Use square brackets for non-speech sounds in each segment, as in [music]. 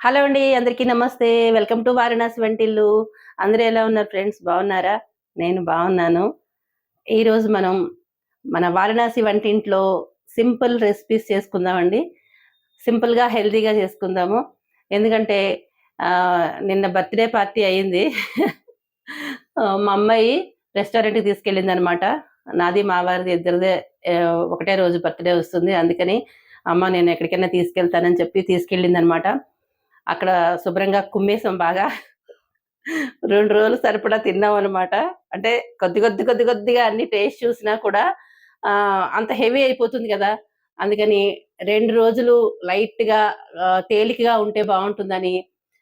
Hello అండి అందరికీ నమస్తే. వెల్కమ్ టు వారణాసి వంటిల్లు. అందరూ ఎలా ఉన్నారు ఫ్రెండ్స్? బాగున్నారా? నేను బాగున్నాను. ఈరోజు మనం మన వారణాసి వంటింట్లో సింపుల్ రెసిపీస్ చేసుకుందామండి. సింపుల్గా హెల్తీగా చేసుకుందాము. ఎందుకంటే నిన్న బర్త్డే పార్టీ అయ్యింది మా అమ్మాయి రెస్టారెంట్కి తీసుకెళ్ళింది అనమాట నాది మా వారిది ఇద్దరిదే ఒకటే రోజు బర్త్డే వస్తుంది. అందుకని అమ్మ నేను ఎక్కడికైనా తీసుకెళ్తానని చెప్పి తీసుకెళ్ళింది అనమాట అక్కడ శుభ్రంగా కుమ్మేసాం బాగా. రెండు రోజులు సరిపడా తిన్నాం అనమాట అంటే కొద్ది కొద్ది కొద్ది కొద్దిగా అన్ని టేస్ట్ చూసినా కూడా అంత హెవీ అయిపోతుంది కదా. అందుకని రెండు రోజులు లైట్గా తేలికగా ఉంటే బాగుంటుందని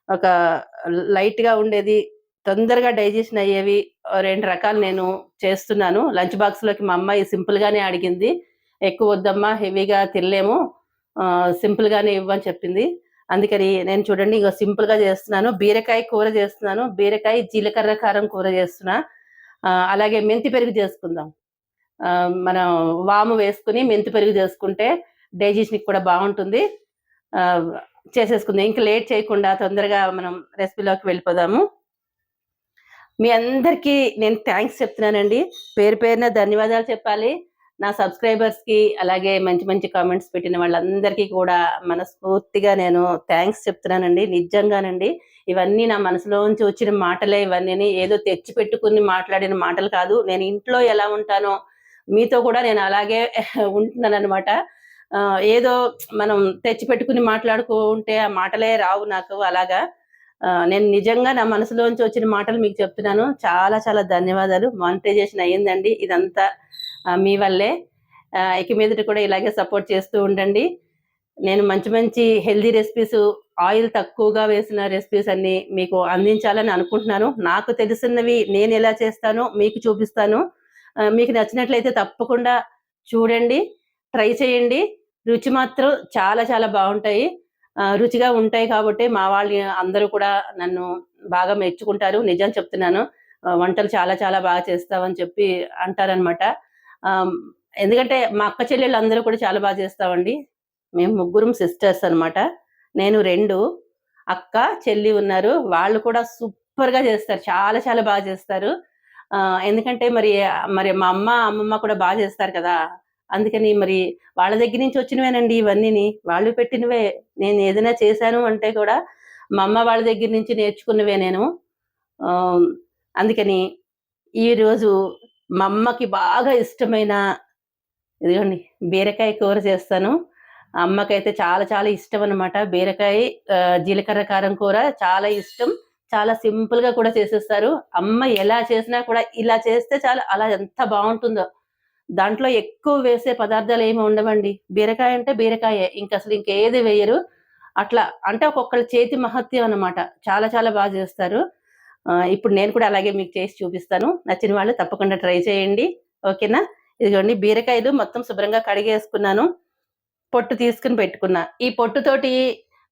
ఒక లైట్గా ఉండేది తొందరగా డైజెషన్ అయ్యేవి రెండు రకాలు నేను చేస్తున్నాను. లంచ్ బాక్స్లోకి మా అమ్మాయి సింపుల్ గానే అడిగింది ఎక్కువ వద్దమ్మా హెవీగా తినలేము సింపుల్ గానే ఇవ్వని చెప్పింది. అందుకని నేను చూడండి ఇంకో సింపుల్గా చేస్తున్నాను. బీరకాయ కూర చేస్తున్నాను. బీరకాయ జీలకర్ర కారం కూర చేస్తున్నా. అలాగే మెంతి పెరుగు చేసుకుందాం. మనం వాము వేసుకుని మెంతి పెరుగు చేసుకుంటే డైజెషన్కి కూడా బాగుంటుంది. చేసేసుకుందాం. ఇంకా లేట్ చేయకుండా తొందరగా మనం రెసిపీలోకి వెళ్ళిపోదాము. మీ అందరికీ నేను థ్యాంక్స్ చెప్తున్నానండి. పేరు పేరున ధన్యవాదాలు చెప్పాలి. నా సబ్స్క్రైబర్స్కి అలాగే మంచి మంచి కామెంట్స్ పెట్టిన వాళ్ళందరికీ కూడా మనస్ఫూర్తిగా నేను థ్యాంక్స్ చెప్తున్నానండి. నిజంగానండి. ఇవన్నీ నా మనసులోంచి వచ్చిన మాటలే ఇవన్నీ. ఏదో తెచ్చి పెట్టుకుని మాట్లాడిన మాటలు కాదు. నేను ఇంట్లో ఎలా ఉంటానో మీతో కూడా నేను అలాగే ఉంటున్నాను అనమాట ఏదో మనం తెచ్చి పెట్టుకుని మాట్లాడుకుంటే ఆ మాటలే రావు నాకు అలాగా. నేను నిజంగా నా మనసులోంచి వచ్చిన మాటలు మీకు చెప్తున్నాను. చాలా చాలా ధన్యవాదాలు. మానిటైజేషన్ అయ్యిందండి. ఇదంతా మీ వల్లే. ఎక్కి ఇక మీదట కూడా ఇలాగే సపోర్ట్ చేస్తూ ఉండండి. నేను మంచి మంచి హెల్దీ రెసిపీస్ ఆయిల్ తక్కువగా వేసిన రెసిపీస్ అన్ని మీకు అందించాలని అనుకుంటున్నాను. నాకు తెలిసినవి నేను ఎలా చేస్తానో మీకు చూపిస్తాను. మీకు నచ్చినట్లయితే తప్పకుండా చూడండి ట్రై చేయండి. రుచి మాత్రం చాలా చాలా బాగుంటాయి. రుచిగా ఉంటాయి కాబట్టి మా వాళ్ళు అందరూ కూడా నన్ను బాగా మెచ్చుకుంటారు. నిజం చెప్తున్నాను. వంటలు చాలా చాలా బాగా చేస్తావని చెప్పి అంటారనమాట ఎందుకంటే మా అక్క చెల్లెళ్ళు అందరూ కూడా చాలా బాగా చేస్తామండి. మేము ముగ్గురం సిస్టర్స్ అన్నమాట. నేను రెండు అక్క చెల్లి ఉన్నారు. వాళ్ళు కూడా సూపర్గా చేస్తారు. చాలా చాలా బాగా చేస్తారు. ఆ, ఎందుకంటే మరి మరి మా అమ్మ అమ్మమ్మ కూడా బాగా చేస్తారు కదా. అందుకని మరి వాళ్ళ దగ్గర నుంచి వచ్చినవేనండి ఇవన్నీని. వాళ్ళు పెట్టినవే. నేను ఏదైనా చేశాను అంటే కూడా మా అమ్మ వాళ్ళ దగ్గర నుంచి నేర్చుకున్నవే నేను. ఆ, అందుకని ఈరోజు మా అమ్మకి బాగా ఇష్టమైన ఇదిగోండి బీరకాయ కూర చేస్తాను. అమ్మకైతే చాలా చాలా ఇష్టం అన్నమాట. బీరకాయ జీలకర్ర కారం కూర చాలా ఇష్టం. చాలా సింపుల్గా కూడా చేసేస్తారు. అమ్మ ఎలా చేసినా కూడా ఇలా చేస్తే చాలా అలా ఎంత బాగుంటుందో. దాంట్లో ఎక్కువ వేసే పదార్థాలు ఏమి ఉండవండి. బీరకాయ అంటే బీరకాయే ఇంకా అసలు ఇంకేది వేయరు. అట్లా అంటే ఒక్కొక్కళ్ళ చేతి మహత్యం అన్నమాట. చాలా చాలా బాగా చేస్తారు. ఇప్పుడు నేను కూడా అలాగే మీకు చేసి చూపిస్తాను. నచ్చిన వాళ్ళు తప్పకుండా ట్రై చేయండి. ఓకేనా? ఇదిగోండి బీరకాయలు మొత్తం శుభ్రంగా కడిగేసుకున్నాను. పొట్టు తీసుకుని పెట్టుకున్నా. ఈ పొట్టుతోటి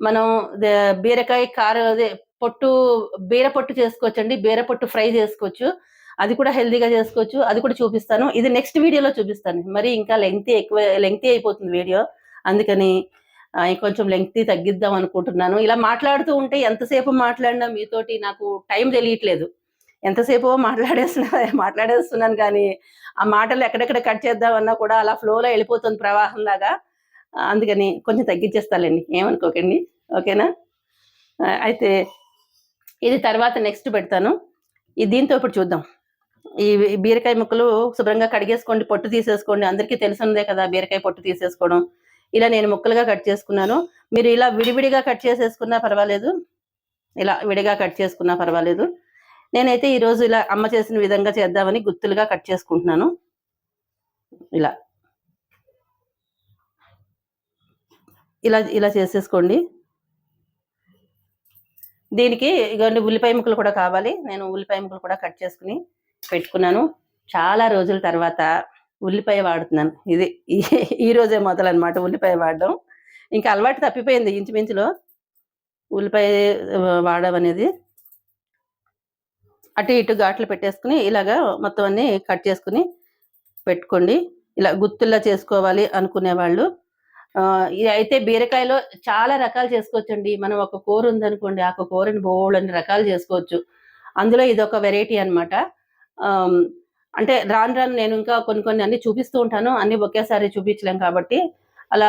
మనం బీరకాయ కారం అదే పొట్టు బీర పొట్టు చేసుకోవచ్చండి. బీర పొట్టు ఫ్రై చేసుకోవచ్చు. అది కూడా హెల్దీగా చేసుకోవచ్చు. అది కూడా చూపిస్తాను. ఇది నెక్స్ట్ వీడియోలో చూపిస్తాను. మరి ఇంకా లెంగ్తీ ఎక్కువ లెంగ్తీ అయిపోతుంది వీడియో. అందుకని కొంచెం ఇంకొంచెం లెంగ్తీ తగ్గిద్దాం అనుకుంటున్నాను. ఇలా మాట్లాడుతూ ఉంటే ఎంతసేపు మాట్లాడినా మీతోటి నాకు టైం తెలియట్లేదు. ఎంతసేపు మాట్లాడేస్తున్నా మాట్లాడేస్తున్నాను కానీ ఆ మాటలు ఎక్కడెక్కడ కట్ చేద్దామన్నా కూడా అలా ఫ్లోలో వెళ్ళిపోతుంది ప్రవాహం లాగా. అందుకని కొంచెం తగ్గించేస్తాలండి. ఏమనుకోకండి. ఓకేనా? అయితే ఇది తర్వాత నెక్స్ట్ పెడతాను. ఇది దీంతో ఇప్పుడు చూద్దాం. ఈ బీరకాయ ముక్కలు శుభ్రంగా కడిగేసుకోండి పొట్టు తీసేసుకోండి. అందరికీ తెలిసిందే కదా బీరకాయ పొట్టు తీసేసుకోవడం. ఇలా నేను ముక్కలుగా కట్ చేసుకున్నాను. మీరు ఇలా విడివిడిగా కట్ చేసేసుకున్నా పర్వాలేదు. ఇలా విడిగా కట్ చేసుకున్నా పర్వాలేదు. నేనైతే ఈరోజు ఇలా అమ్మ చేసిన విధంగా చేద్దామని గుత్తులుగా కట్ చేసుకుంటున్నాను. ఇలా. ఇలా ఇలా చేసేసుకోండి. దీనికి ఇగోండి ఉల్లిపాయ ముక్కలు కూడా కావాలి. నేను ఉల్లిపాయ ముక్కలు కూడా కట్ చేసుకుని పెట్టుకున్నాను. చాలా రోజుల తర్వాత ఉల్లిపాయ వాడుతున్నాను. ఇది ఈ- ఈ రోజే మొదలన్నమాట ఉల్లిపాయ వాడడం. ఇంకా అలవాటు తప్పిపోయింది ఇంచుమించులో. ఉల్లిపాయ వాడడం అనేది అటు ఇటు ఘాట్లు పెట్టేసుకుని ఇలాగా మొత్తం అన్ని కట్ చేసుకుని పెట్టుకోండి. ఇలా గుత్తుల్లా చేసుకోవాలి అనుకునే వాళ్ళు ఇది అయితే బీరకాయలో చాలా రకాలు చేసుకోవచ్చండి. మనం ఒక కూర ఉందనుకోండి ఆ కూరని బోళ్ళని రకాలు చేసుకోవచ్చు. అందులో ఇది ఒక వెరైటీ అనమాట అంటే రాను రాను నేను ఇంకా కొన్ని కొన్ని అన్ని చూపిస్తూ ఉంటాను. అన్ని ఒకేసారి చూపించలేం కాబట్టి అలా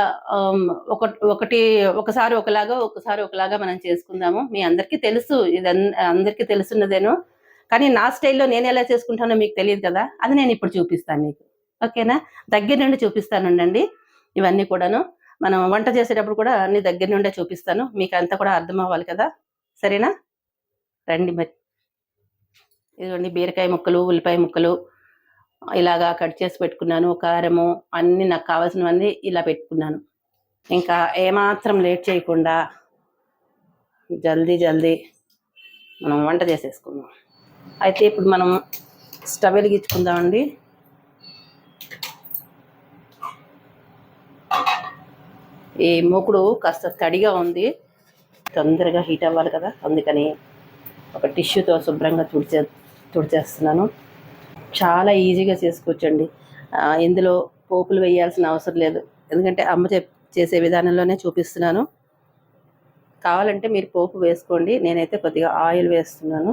ఒక ఒకటి ఒకసారి ఒకలాగా ఒకసారి ఒకలాగా మనం చేసుకుందాము. మీ అందరికీ తెలుసు ఇది అందరికీ తెలుసున్నదేను. కానీ నా స్టైల్లో నేను ఎలా చేసుకుంటానో మీకు తెలియదు కదా? అది నేను ఇప్పుడు చూపిస్తాను మీకు. ఓకేనా? దగ్గర నుండి చూపిస్తాను ఉండండి. ఇవన్నీ కూడాను. మనం వంట చేసేటప్పుడు కూడా అన్ని దగ్గర నుండే చూపిస్తాను. మీకు అంతా కూడా అర్థం అవ్వాలి కదా? సరేనా? రండి మరి. ఇదిగోండి బీరకాయ ముక్కలు ఉల్లిపాయ ముక్కలు. ఇలాగా కట్ చేసి పెట్టుకున్నాను కారము అన్నీ నాకు కావాల్సినవన్నీ ఇలా పెట్టుకున్నాను. ఇంకా ఏమాత్రం లేట్ చేయకుండా జల్దీ జల్దీ మనం వంట చేసేసుకుందాం. అయితే ఇప్పుడు మనం స్టవ్ వెలిగించుకుందామండి. ఈ మూకుడు కాస్త తడిగా ఉంది. తొందరగా హీట్ అవ్వాలి కదా అందుకని ఒక టిష్యూతో శుభ్రంగా తుడిచే తుడిచేస్తున్నాను. చాలా ఈజీగా చేసుకోవచ్చండి. ఇందులో పోపులు వేయాల్సిన అవసరం లేదు. ఎందుకంటే అమ్మ చెప్ చేసే విధానంలోనే చూపిస్తున్నాను. కావాలంటే మీరు పోపు వేసుకోండి. నేనైతే కొద్దిగా ఆయిల్ వేస్తున్నాను.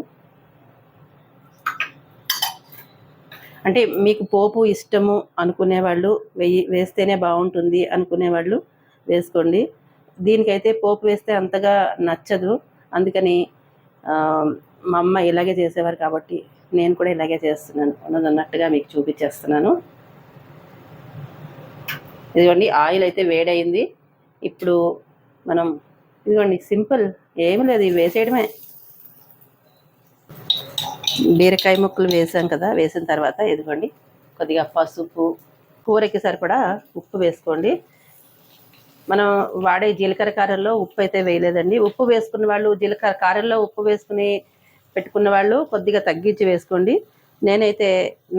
అంటే మీకు పోపు ఇష్టము అనుకునే వాళ్ళు వెయ్యి వేస్తేనే బాగుంటుంది అనుకునే వాళ్ళు వేసుకోండి. దీనికైతే పోపు వేస్తే అంతగా నచ్చదు. అందుకని మా అమ్మ ఇలాగే చేసేవారు కాబట్టి నేను కూడా ఇలాగే చేస్తున్నాను. ఉన్నదన్నట్టుగా మీకు చూపించేస్తున్నాను. ఇదిగోండి ఆయిల్ అయితే వేడైంది ఇప్పుడు మనం ఇదిగోండి సింపుల్ ఏమి లేదు ఇవి వేసేయడమే. బీరకాయ ముక్కలు వేసాం కదా వేసిన తర్వాత ఇదిగోండి కొద్దిగా పసుపు కూరకి సరిపడా ఉప్పు వేసుకోండి. మనం వాడే జీలకర్ర కారంలో ఉప్పు అయితే వేయలేదండి. ఉప్పు వేసుకున్న వాళ్ళు జీలకర్ర కారంలో ఉప్పు వేసుకుని పెట్టుకున్న వాళ్ళు కొద్దిగా తగ్గించి వేసుకోండి. నేనైతే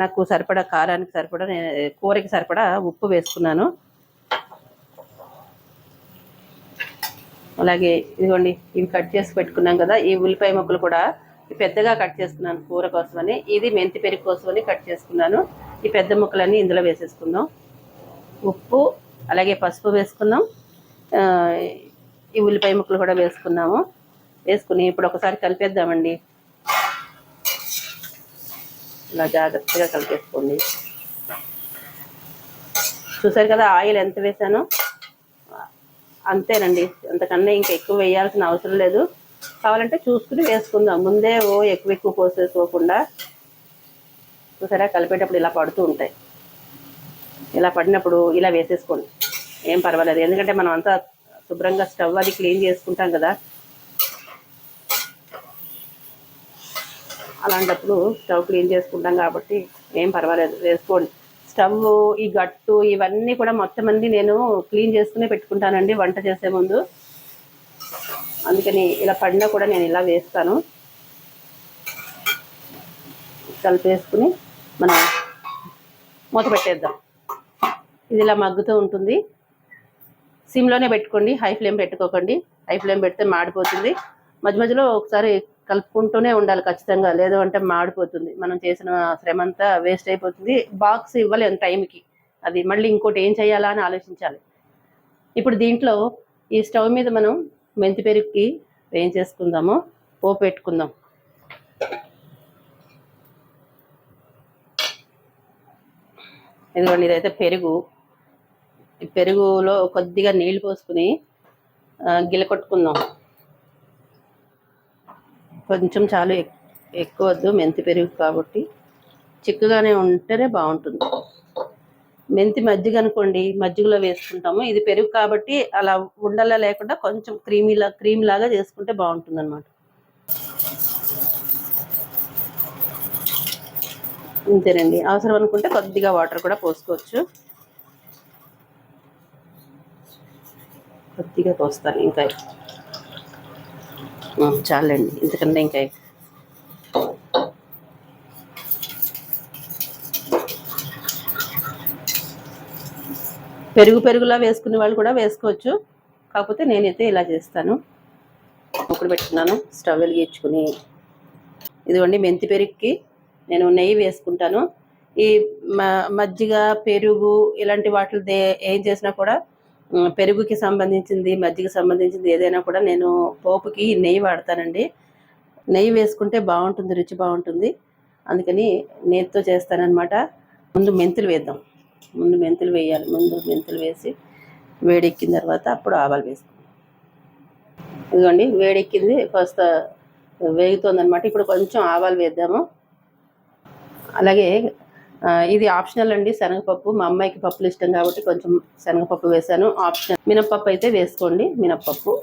నాకు సరిపడా కారానికి సరిపడా నేను కూరకి సరిపడా ఉప్పు వేసుకున్నాను. అలాగే ఇదిగోండి ఇవి కట్ చేసి పెట్టుకున్నాం కదా ఈ ఉల్లిపాయ ముక్కలు కూడా పెద్దగా కట్ చేసుకున్నాను కూర కోసమని. ఇది మెంతి పెరుగు కోసమని కట్ చేసుకున్నాను. ఈ పెద్ద ముక్కలన్నీ ఇందులో వేసేసుకుందాం. ఉప్పు అలాగే పసుపు వేసుకున్నాం ఈ ఉల్లిపాయ ముక్కలు కూడా వేసుకున్నాము. వేసుకుని ఇప్పుడు ఒకసారి కలిపేద్దామండి. ఇలా జాగ్రత్తగా కలిపేసుకోండి. చూసారు కదా ఆయిల్ ఎంత వేసానో? అంతేనండి అంతకన్నా ఇంకా ఎక్కువ వేయాల్సిన అవసరం లేదు. కావాలంటే చూసుకుని వేసుకుందాం. ముందే ఓ ఎక్కువ ఎక్కువ పోసేసుకోకుండా చూసారా కలిపేటప్పుడు ఇలా పడుతూ ఉంటాయి. ఇలా పడినప్పుడు ఇలా వేసేసుకోండి. ఏం పర్వాలేదు. ఎందుకంటే మనం అంతా శుభ్రంగా స్టవ్ అది క్లీన్ చేసుకుంటాం కదా అలాంటప్పుడు స్టవ్ క్లీన్ చేసుకుంటాం కాబట్టి ఏం పర్వాలేదు వేసుకోండి. స్టవ్ ఈ గట్టు ఇవన్నీ కూడా మొత్తం అన్ని నేను క్లీన్ చేసుకునే పెట్టుకుంటానండి వంట చేసే ముందు. అందుకని ఇలా పడినా కూడా నేను ఇలా వేస్తాను. కలిపేసుకుని మనం మూత పెట్టేద్దాం. ఇది ఇలా మగ్గుతూ ఉంటుంది. సిమ్లోనే పెట్టుకోండి హై ఫ్లేమ్ పెట్టుకోకండి. హై ఫ్లేమ్ పెడితే మాడిపోతుంది. మధ్య మధ్యలో ఒకసారి కలుపుకుంటూనే ఉండాలి ఖచ్చితంగా. లేదు అంటే మాడిపోతుంది. మనం చేసిన శ్రమ అంతా వేస్ట్ అయిపోతుంది. బాక్స్ ఇవ్వలేము టైంకి. అది మళ్ళీ ఇంకోటి ఏం చేయాలా అని ఆలోచించాలి. ఇప్పుడు దీంట్లో ఈ స్టవ్ మీద మనం మెంతి పెరుగుకి వేయించేసుకుందాము పోపు పెట్టుకుందాం. ఇదిగోండి ఇదైతే పెరుగు. పెరుగులో కొద్దిగా నీళ్ళు పోసుకుని గిల కొట్టుకుందాం కొంచెం చాలు ఎక్- ఎక్కువ వద్దు మెంతి పెరుగు కాబట్టి. చిక్కగానే ఉంటేనే బాగుంటుంది. మెంతి మజ్జిగ అనుకోండి మజ్జిగలో వేసుకుంటాము. ఇది పెరుగు కాబట్టి అలా ఉండలా లేకుండా కొంచెం క్రీమీలా క్రీమ్ లాగా చేసుకుంటే బాగుంటుంది అనమాట అంతేనండి అవసరం అనుకుంటే కొద్దిగా వాటర్ కూడా పోసుకోవచ్చు. కొద్దిగా పోస్తాను ఇంకా. చాలండి. ఎందుకంటే ఇంకా పెరుగు పెరుగులా వేసుకునే వాళ్ళు కూడా వేసుకోవచ్చు. కాకపోతే నేనైతే ఇలా చేస్తాను. ఒకటి పెట్టుకున్నాను. స్టవ్ వెలిగించుకుని. ఇదిగోండి మెంతి పెరుగుకి నేను నెయ్యి వేసుకుంటాను. ఈ మ- మజ్జిగ పెరుగు ఇలాంటి వాటిది ఏం చేసినా కూడా పెరుగుకి సంబంధించింది మజ్జిగ సంబంధించింది ఏదైనా కూడా నేను పోపుకి నెయ్యి వాడతానండి. నెయ్యి వేసుకుంటే బాగుంటుంది రుచి బాగుంటుంది. అందుకని నేతితో చేస్తానన్నమాట. ముందు మెంతులు వేద్దాం. ముందు మెంతులు వేయాలి. ముందు మెంతులు వేసి వేడెక్కిన తర్వాత అప్పుడు ఆవాలు వేసుకుంటాం ఇదిగోండి వేడెక్కింది. ఫస్ట్ వేగుతుంది అనమాట ఇప్పుడు కొంచెం ఆవాలు వేద్దాము. అలాగే ఇది ఆప్షనల్ అండి శనగపప్పు. మా అమ్మాయికి పప్పులు ఇష్టం కాబట్టి కొంచెం శనగపప్పు వేసాను ఆప్షనల్ మినప్పప్పు అయితే వేసుకోండి మినప్పప్పు.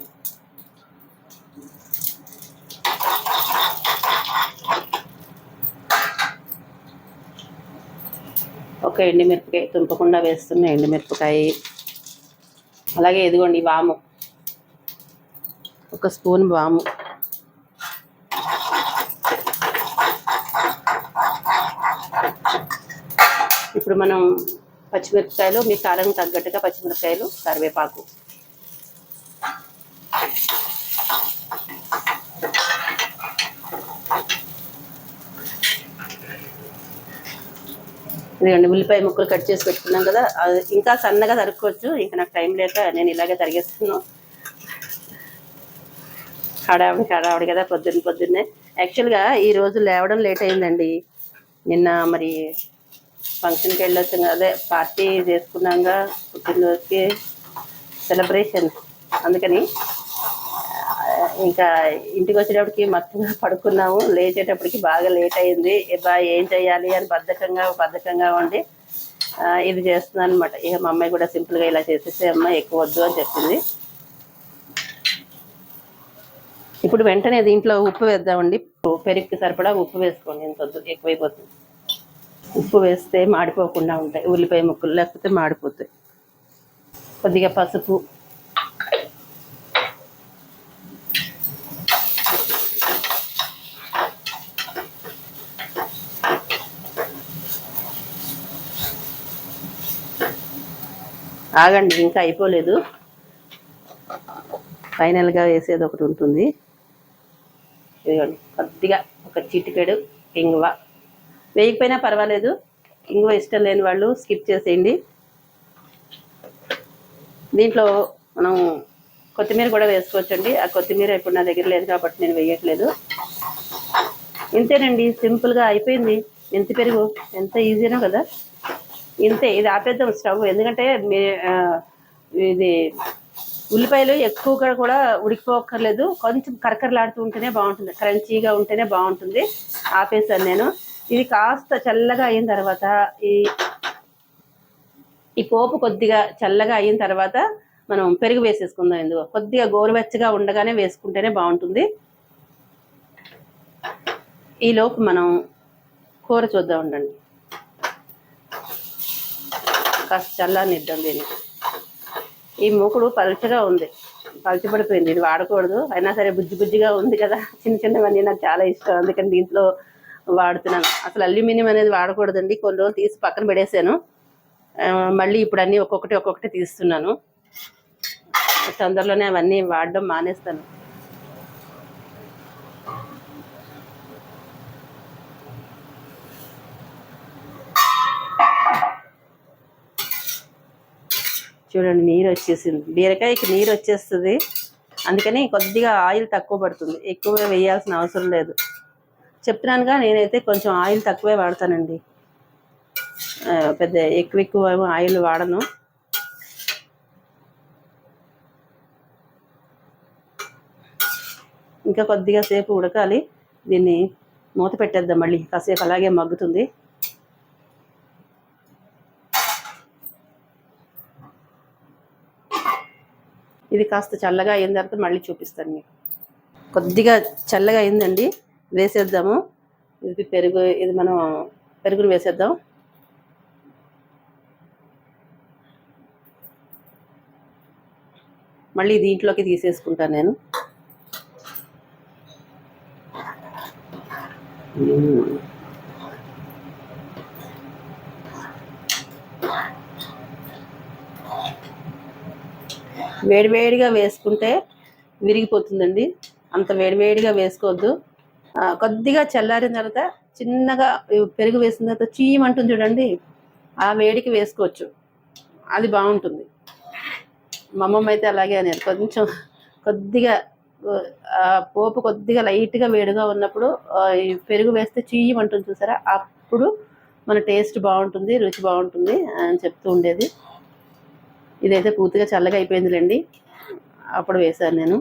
ఒక ఎండుమిరపకాయ తుంపకుండా వేస్తున్న ఎండుమిరపకాయ అలాగే ఇదిగోండి వాము. ఒక స్పూన్ వాము ఇప్పుడు మనం పచ్చిమిరపకాయలు మీ కారం తగ్గట్టుగా పచ్చిమిరపకాయలు కరివేపాకు. ఇదిగండి ఉల్లిపాయ ముక్కలు కట్ చేసి పెట్టుకున్నాం కదా అది ఇంకా సన్నగా తరుక్కోవచ్చు. ఇంకా నాకు టైం లేక నేను ఇలాగే తరిగేస్తున్నాను హడావిడి హడావిడి కదా పొద్దున్న పొద్దున్నే. యాక్చువల్గా ఈ రోజు లేవడం లేట్ అయిందండి. నిన్న మరి ఫంక్షన్కి వెళ్ళొచ్చాం అదే పార్టీ చేసుకున్నాక పుట్టినరోజుకి సెలబ్రేషన్. అందుకని ఇంకా ఇంటికి వచ్చేటప్పటికి మొత్తం పడుకున్నాము. లేచేటప్పటికి బాగా లేట్ అయింది. బా ఏం చేయాలి అని బద్ధకంగా బద్ధకంగా ఉండి ఇది చేస్తున్నాను అనమాట ఇక మా అమ్మాయి కూడా సింపుల్గా ఇలా చేసేసి అమ్మ ఎక్కువ వద్దు అని చెప్పింది. ఇప్పుడు వెంటనే దీంట్లో ఉప్పు వేద్దామండి. పెరుగుకి సరిపడా ఉప్పు వేసుకోండి. ఎంత వద్దు ఎక్కువైపోతుంది. ఉప్పు వేస్తే మాడిపోకుండా ఉంటాయి ఉల్లిపాయ ముక్కలు లేకపోతే మాడిపోతాయి. కొద్దిగా పసుపు. ఆగండి ఇంకా అయిపోలేదు. ఫైనల్గా వేసేది ఒకటి ఉంటుంది. ఇదిగోండి కొద్దిగా ఒక చిటికెడు ఇంగువ. వేయకపోయినా పర్వాలేదు. ఇంకో ఇష్టం లేని వాళ్ళు స్కిప్ చేసేయండి. దీంట్లో మనం కొత్తిమీర కూడా వేసుకోవచ్చండి. ఆ కొత్తిమీర ఇప్పుడు నా దగ్గర లేదు కాబట్టి నేను వేయట్లేదు. ఇంతేనండి సింపుల్గా అయిపోయింది. ఎంత పెరుగు? ఎంత ఈజీనో కదా? ఇంతే ఇది ఆపేద్దాం స్టవ్. ఎందుకంటే మీ ఇది ఉల్లిపాయలు ఎక్కువగా కూడా ఉడికిపోక్కర్లేదు. కొంచెం కరకరలాడుతూ ఉంటేనే బాగుంటుంది. క్రంచీగా ఉంటేనే బాగుంటుంది. ఆపేసాను నేను. ఇది కాస్త చల్లగా అయిన తర్వాత ఈ ఈ పోపు కొద్దిగా చల్లగా అయిన తర్వాత మనం పెరుగు వేసేసుకుందాం ఎందుకో కొద్దిగా గోరువెచ్చగా ఉండగానే వేసుకుంటేనే బాగుంటుంది. ఈ లోపు మనం కూర చూద్దాం ఉండండి. కాస్త చల్లనిద్దాం దీనికి ఈ మూకుడు పలుచగా ఉంది. పలుచబడిపోయింది. ఇది వాడకూడదు. అయినా సరే బుజ్జి బుజ్జిగా ఉంది కదా. చిన్న చిన్నవన్నీ నాకు చాలా ఇష్టం. అందుకని దీంట్లో వాడుతున్నాను. అసలు అల్యూమినియం అనేది వాడకూడదండి. కొన్ని రోజులు తీసి పక్కన పెడేసాను మళ్ళీ ఇప్పుడు అన్నీ ఒక్కొక్కటి ఒక్కొక్కటి తీస్తున్నాను. తొందరలోనే అవన్నీ వాడడం మానేస్తాను. చూడండి నీరు వచ్చేసింది. బీరకాయకి నీరు వచ్చేస్తుంది. అందుకని కొద్దిగా ఆయిల్ తక్కువ పడుతుంది. ఎక్కువ వేయాల్సిన అవసరం లేదు. చెప్తున్నానుగా నేనైతే కొంచెం ఆయిల్ తక్కువే వాడతానండి. పెద్ద ఎక్కువ ఎక్కువ ఏమో ఆయిల్ వాడను. ఇంకా కొద్దిగా సేపు ఉడకాలి. దీన్ని మూత పెట్టేద్దాం మళ్ళీ కాసేపు అలాగే మగ్గుతుంది. ఇది కాస్త చల్లగా అయిన తర్వాత మళ్ళీ చూపిస్తాను మీకు. కొద్దిగా చల్లగా అయిందండి. వేసేద్దాము. ఇది పెరుగు ఇది మనం పెరుగును వేసేద్దాం. మళ్ళీ దీంట్లోకి తీసేసుకుంటాను నేను. వేడివేడిగా వేసుకుంటే విరిగిపోతుందండి. అంత వేడివేడిగా వేసుకోవద్దు. కొద్దిగా చల్లారిన తర్వాత చిన్నగా పెరుగు వేసిన తర్వాత చీమంటుంది చూడండి ఆ వేడికి వేసుకోవచ్చు. అది బాగుంటుంది. మా అమ్మమ్మ అయితే అలాగే అనేది. కొంచెం కొద్దిగా పోపు కొద్దిగా లైట్గా వేడిగా ఉన్నప్పుడు ఈ పెరుగు వేస్తే చీయమంటుంది చూసారా? అప్పుడు మన టేస్ట్ బాగుంటుంది రుచి బాగుంటుంది అని చెప్తూ ఉండేది. ఇదైతే పూర్తిగా చల్లగా అయిపోయిందిలేండి. అప్పుడు వేశాను నేను.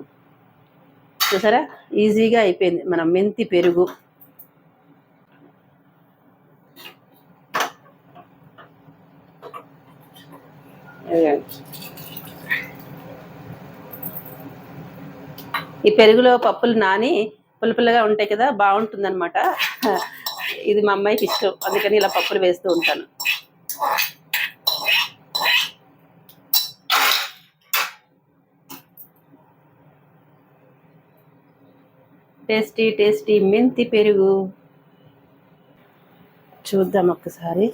చూసారా? ఈజీగా అయిపోయింది. మన మెంతి పెరుగు. ఈ పెరుగులో పప్పులు నాని పులుపులుగా ఉంటాయి కదా బాగుంటుందన్నమాట. ఇది మా అమ్మాయికి ఇష్టం. అందుకని ఇలా పప్పులు వేస్తూ ఉంటాను. టేస్టీ టేస్టీ మెంతి పెరుగు. చూద్దాం ఒక్కసారి.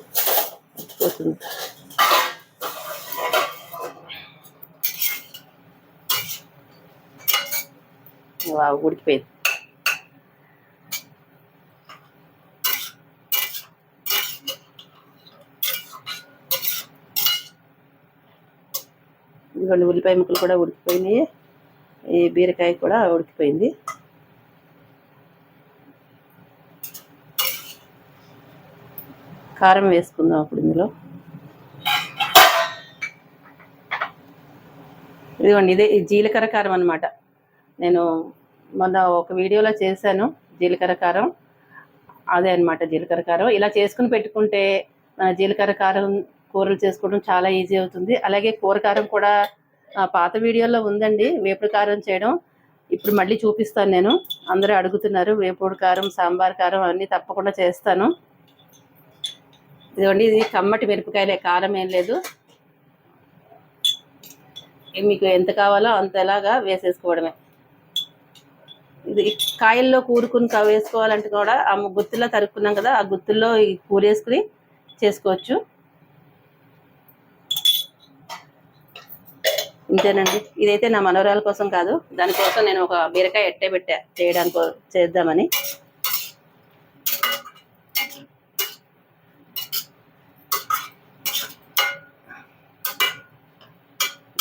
పోతుంది. వావ్ ఉడికిపోయింది. ఇదిగోండి ఉల్లిపాయ ముక్కలు కూడా ఉడికిపోయినాయి. ఈ బీరకాయ కూడా ఉడికిపోయింది. కారం వేసుకుందాం అప్పుడు ఇందులో. ఇదిగోండి ఇదే జీలకర్ర కారం అనమాట నేను మొన్న ఒక వీడియోలో చేశాను జీలకర్ర కారం. అదే అన్నమాట జీలకర్ర కారం. ఇలా చేసుకుని పెట్టుకుంటే మన జీలకర్ర కారం కూరలు చేసుకోవడం చాలా ఈజీ అవుతుంది. అలాగే కూర కారం కూడా పాత వీడియోలో ఉందండి వేపుడు కారం చేయడం. ఇప్పుడు మళ్ళీ చూపిస్తాను నేను. అందరూ అడుగుతున్నారు వేపుడు కారం సాంబార్ కారం అన్నీ తప్పకుండా చేస్తాను. ఇదిగోండి ఇది కమ్మటి మిరపకాయలే కారం ఏం లేదు. మీకు ఎంత కావాలో అంత ఎలాగా వేసేసుకోవడమే. ఇది కాయల్లో కూరుకుని వేసుకోవాలంటే కూడా ఆ గుత్తుల్లో తరుక్కున్నాం కదా ఆ గుత్తుల్లో ఈ కూరేసుకుని చేసుకోవచ్చు. ఇంతేనండి. ఇదైతే నా మనవరాల కోసం కాదు దానికోసం నేను ఒక బీరకాయ ఎట్టే పెట్టా చేయడానికి చేద్దామని.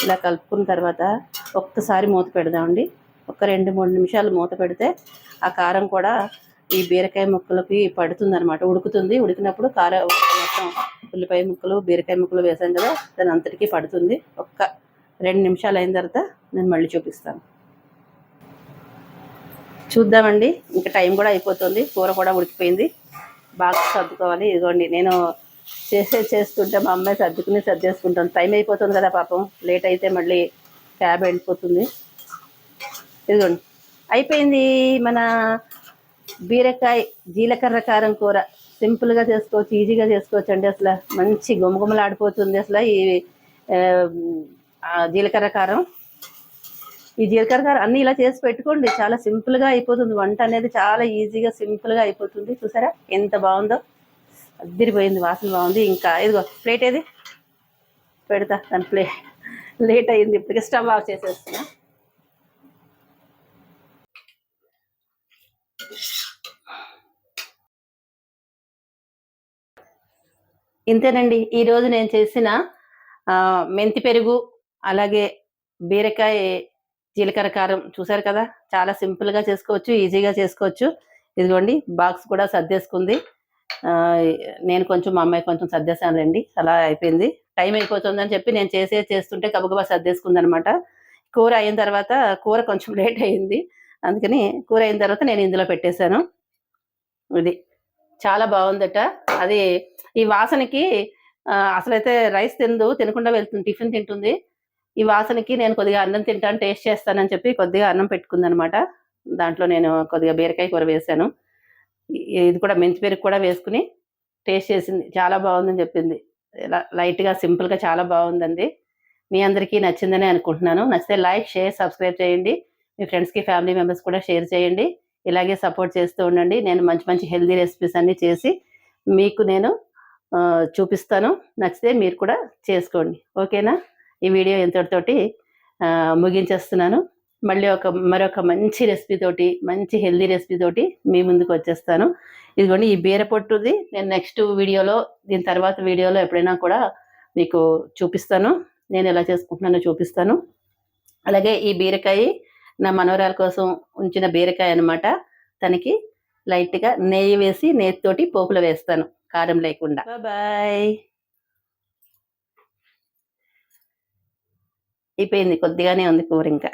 ఇలా కలుపుకున్న తర్వాత ఒక్కసారి మూత పెడదామండి. ఒక రెండు మూడు నిమిషాలు మూత పెడితే ఆ కారం కూడా ఈ బీరకాయ ముక్కలకి పడుతుంది అనమాట ఉడుకుతుంది. ఉడికినప్పుడు కారం మొత్తం ఉల్లిపాయ ముక్కలు బీరకాయ ముక్కలు వేసాం కదా దాని అంతటికీ పడుతుంది. ఒక్క రెండు నిమిషాలు అయిన తర్వాత నేను మళ్ళీ చూపిస్తాను. చూద్దామండి. ఇంకా టైం కూడా అయిపోతుంది. కూర కూడా ఉడికిపోయింది. బాగా సర్దుకోవాలి. ఇదిగోండి నేను చేసే చేస్తుంటే మా అమ్మాయి సర్దుకుని సర్దేసుకుంటాను. టైం అయిపోతుంది కదా పాపం. లేట్ అయితే మళ్ళీ క్యాబ్ వెళ్ళిపోతుంది. ఇదిగోండి. అయిపోయింది మన బీరకాయ జీలకర్ర కారం కూర. సింపుల్గా చేసుకోవచ్చు ఈజీగా చేసుకోవచ్చు అండి అసలు. మంచి గుమగుమలాడిపోతుంది అసలు ఈ జీలకర్ర కారం. ఈ జీలకర్ర కారం అన్నీ ఇలా చేసి పెట్టుకోండి. చాలా సింపుల్గా అయిపోతుంది. వంట అనేది చాలా ఈజీగా సింపుల్గా అయిపోతుంది. చూసారా? ఎంత బాగుందో. అద్దరిపోయింది వాసన బాగుంది. ఇంకా ఇదిగో ప్లేట్ ఏది? పెడతా దాని ప్లే లేట్ అయింది ఇప్పటికే స్టవ్ ఆఫ్ చేసేస్తున్నా. ఇంతేనండి ఈరోజు నేను చేసిన మెంతి పెరుగు అలాగే బీరకాయ జీలకర్ర కారం చూసారు కదా? చాలా సింపుల్గా చేసుకోవచ్చు ఈజీగా చేసుకోవచ్చు. ఇదిగోండి బాక్స్ కూడా సర్దేసుకుంది. నేను కొంచెం మా అమ్మాయి కొంచెం సర్దేశానులేండి అలా అయిపోయింది. టైం అయిపోతుందని చెప్పి నేను చేసే చేస్తుంటే గబగబా సర్దేసుకుందనమాట. కూర అయిన తర్వాత కూర కొంచెం [laughs] లేట్ అయింది. అందుకని కూర అయిన తర్వాత నేను ఇందులో పెట్టేశాను. ఇది చాలా బాగుందట. అది ఈ వాసనకి అసలైతే రైస్ తిందు తినకుండా వెళ్తుంది టిఫిన్ తింటుంది. ఈ వాసనకి నేను కొద్దిగా అన్నం తింటాను టేస్ట్ చేస్తానని చెప్పి కొద్దిగా అన్నం పెట్టుకుందనమాట. దాంట్లో నేను కొద్దిగా బీరకాయ కూర వేశాను. ఇది కూడా మెంతి పెరుగు కూడా వేసుకుని టేస్ట్ చేసింది. చాలా బాగుందని చెప్పింది. ఇలా లైట్గా సింపుల్గా చాలా బాగుందండి. మీ అందరికీ నచ్చిందని అనుకుంటున్నాను. నచ్చితే లైక్ షేర్ సబ్స్క్రైబ్ చేయండి. మీ ఫ్రెండ్స్కి ఫ్యామిలీ మెంబర్స్ కూడా షేర్ చేయండి. ఇలాగే సపోర్ట్ చేస్తూ ఉండండి. నేను మంచి మంచి హెల్దీ రెసిపీస్ అన్నీ చేసి మీకు నేను చూపిస్తాను. నచ్చితే మీరు కూడా చేసుకోండి. ఓకేనా? ఈ వీడియో ఇంతటితోటి ముగించేస్తున్నాను. మళ్ళీ ఒక మరొక మంచి రెసిపీ తోటి మంచి హెల్దీ రెసిపీ తోటి మీ ముందుకు వచ్చేస్తాను. ఇదిగోండి ఈ బీర పొట్టుది నేను నెక్స్ట్ వీడియోలో దీని తర్వాత వీడియోలో ఎప్పుడైనా కూడా మీకు చూపిస్తాను. నేను ఎలా చేసుకుంటున్నానో చూపిస్తాను. అలాగే ఈ బీరకాయ నా మనవరాల కోసం ఉంచిన బీరకాయ అన్నమాట. తనకి లైట్గా నెయ్యి వేసి నెయ్యితోటి పోపులో వేస్తాను. కారం లేకుండా. బాయ్. అయిపోయింది కొద్దిగానే ఉంది కూర ఇంకా.